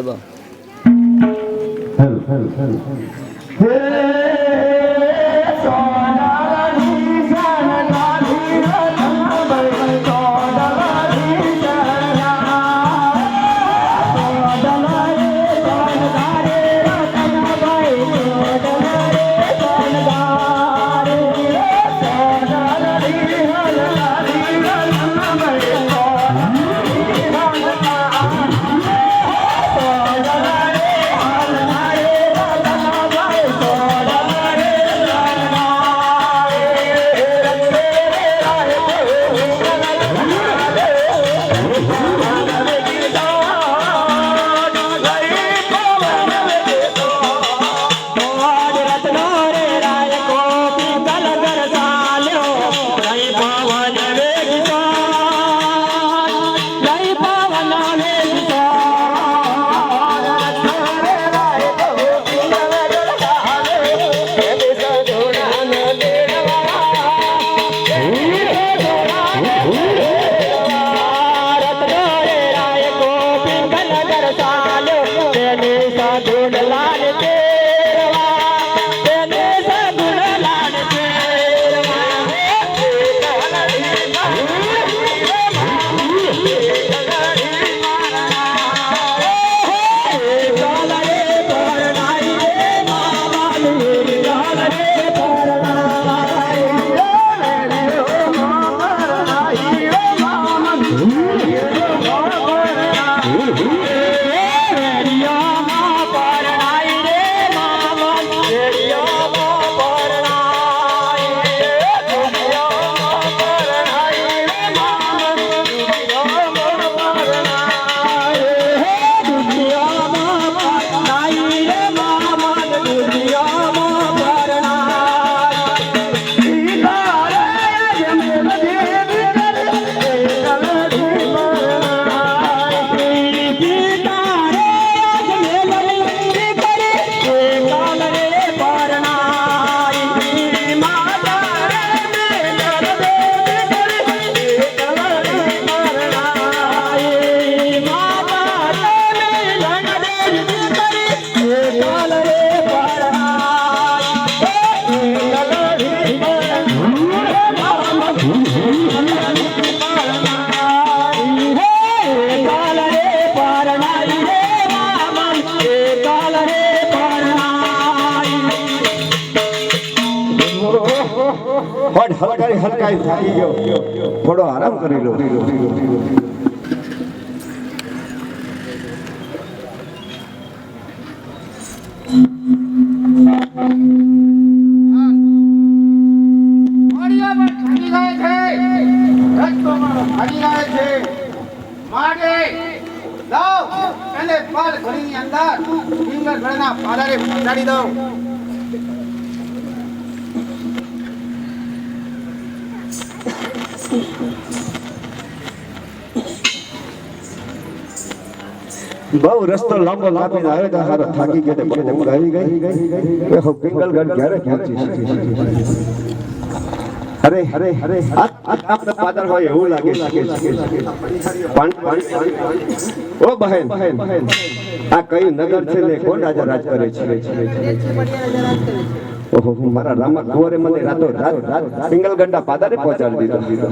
দেব Yeah. હલકાઈ હલકાઈ થાકી ગયો. થોડો આરામ કરી લો. પાલ ઘડીની અંદર ફિંગર ઘણા પાલારે પહોંચાડી દઉં. બહુ રસ્તો લાંબો લાંબો આવે તો હારો થાકી ગયો તો ઊંઘ આવી ગઈ. એ હો પિંગલગઢ ક્યારે પહોંચી અરે અરે અરે આપણે પાદર હોય એવું લાગે પણ ઓ બહેન આ કયું નગર છે ને? કોણ રાજા રાજ કરે છે? ઓહો મારા રામા કુંવરે મને રાતો રાત પિંગલગઢના પાદરે પહોંચાડી દીધો.